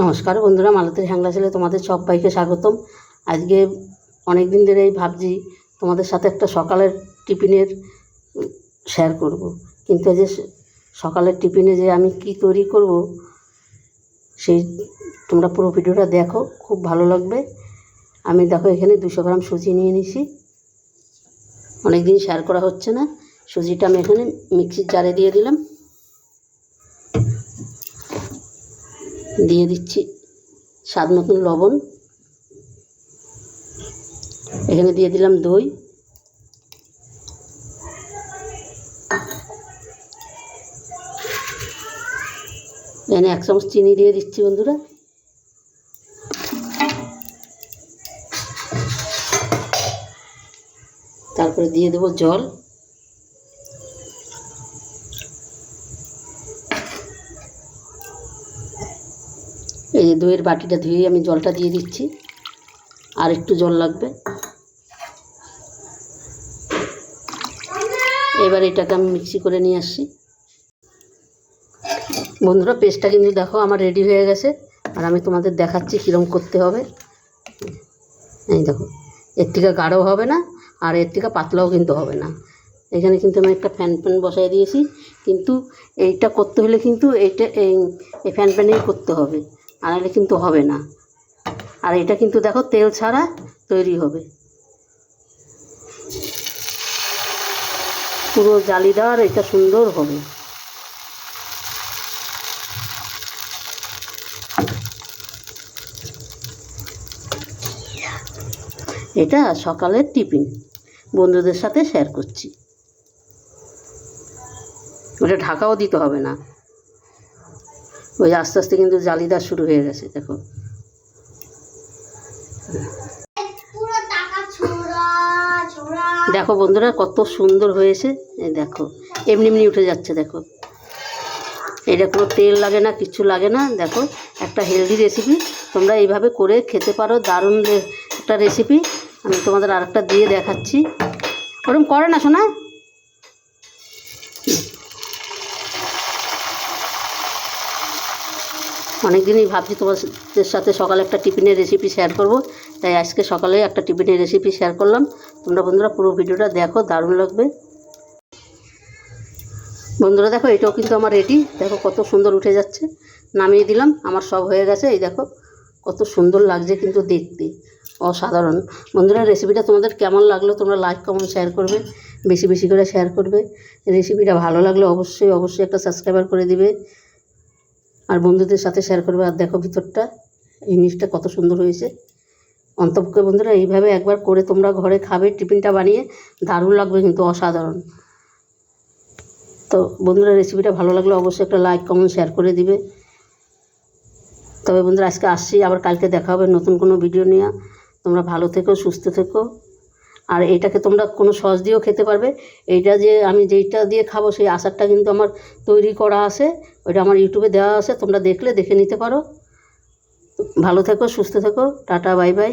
নমস্কার বন্ধুরা মালতীর হ্যাংলা ছেলে তোমাদের সব সবাইকে স্বাগতম। আজকে অনেক দিন ধরেই ভাবছি তোমাদের সাথে একটা সকালের টিফিনের শেয়ার করব। কিন্তু যে সকালের টিফিনে যে আমি কি তৈরি করব, সেই তোমরা পুরো ভিডিওটা দেখো, খুব ভালো লাগবে। আমি দেখো এখানে দুশো গ্রাম সুজি নিয়ে নিছি। অনেক দিন শেয়ার করা হচ্ছে না। সুজিটা আমি এখানে মিক্সির জারে দিয়ে দিলাম। দিয়ে দিচ্ছি স্বাদ মতন লবণ। এখানে দিয়ে দিলাম দই। এখানে এক চামচ চিনি দিয়ে দিচ্ছি বন্ধুরা। তারপরে দিয়ে দেবো জল। এই দইয়ের বাটিটা ধুয়ে আমি জলটা দিয়ে দিচ্ছি। আর একটু জল লাগবে। এবার এটাকে আমি মিক্সি করে নিয়ে আসছি। বন্ধুরা, পেস্টটা কিন্তু দেখো আমার রেডি হয়ে গেছে। আর আমি তোমাদের দেখাচ্ছি কীরকম করতে হবে। এই দেখো, এর থেকে গাঢ় হবে না, আর এর থেকে পাতলাও কিন্তু হবে না। এখানে কিন্তু আমি একটা ফ্যান প্যান বসাই দিয়েছি। কিন্তু এইটা করতে হলে কিন্তু এইটা এই এই ফ্যান প্যানেই করতে হবে। আর নাহলে কিন্তু হবে না। আর এটা কিন্তু দেখো, তেল ছাড়া তৈরি হবে। পুরো জালিদার, এটা সুন্দর হবে। এটা সকালের টিফিন। বন্ধুদের সাথে শেয়ার করছি। ওটা ঢাকাও দিতে হবে না। ওই আস্তে আস্তে কিন্তু জালিদার শুরু হয়ে গেছে, দেখো। দেখো বন্ধুরা, কত সুন্দর হয়েছে, এই দেখো, এমনি এমনি উঠে যাচ্ছে, দেখো। এটা কোনো তেল লাগে না, কিছু লাগে না, দেখো, একটা হেলদি রেসিপি তোমরা এইভাবে করে খেতে পারো, দারুণ একটা রেসিপি আমি তোমাদের আরেকটা দিয়ে দেখাচ্ছি। ওরকম করে না শোনা অনেক দিনই ভাবছি তোমাদের সাথে সকালে একটা টিফিনের রেসিপি শেয়ার করব। তাই আজকে সকালে একটা টিফিনের রেসিপি শেয়ার করলাম। তোমরা বন্ধুরা পুরো ভিডিওটা দেখো, দারুণ লাগবে। বন্ধুরা দেখো, এটাও কিন্তু আমার রেডি দেখো কত সুন্দর উঠে যাচ্ছে। নামিয়ে দিলাম, আমার সব হয়ে গেছে। এই দেখো, কত সুন্দর লাগছে কিন্তু দেখতে। অসাধারণ। বন্ধুরা রেসিপিটা তোমাদের কেমন লাগল তোমরা লাইক কমেন্ট শেয়ার করবে। বেশি বেশি করে শেয়ার করবে। রেসিপিটা ভালো লাগলে অবশ্যই অবশ্যই একটা সাবস্ক্রাইবার করে দিবে। আর বন্ধুদের সাথে শেয়ার করবে আর দেখো ভিতরটা, এই জিনিসটা কত সুন্দর হয়েছে। অন্তপক্ষে বন্ধুরা, এইভাবে একবার করে তোমরা ঘরে খাবে, টিফিনটা বানিয়ে, দারুণ লাগবে কিন্তু, অসাধারণ। তো বন্ধুরা রেসিপিটা ভালো লাগলে অবশ্যই একটা লাইক কমেন্ট শেয়ার করে দিবে। তবে বন্ধুরা, আজকে আসছি, আবার কালকে দেখা হবে নতুন কোনো ভিডিও নিয়ে। তোমরা ভালো থেকো, সুস্থ থেকো। আর এটাকে তোমরা কোনো সস দিয়েও খেতে পারবে। এইটা যে আমি যেইটা দিয়ে খাব সেই আচারটা কিন্তু আমার তৈরি করা আছে। ওইটা আমার ইউটিউবে দেওয়া আছে, তোমরা দেখলে দেখে নিতে পারো। ভালো থেকো, সুস্থ থেকো, টাটা, বাই বাই।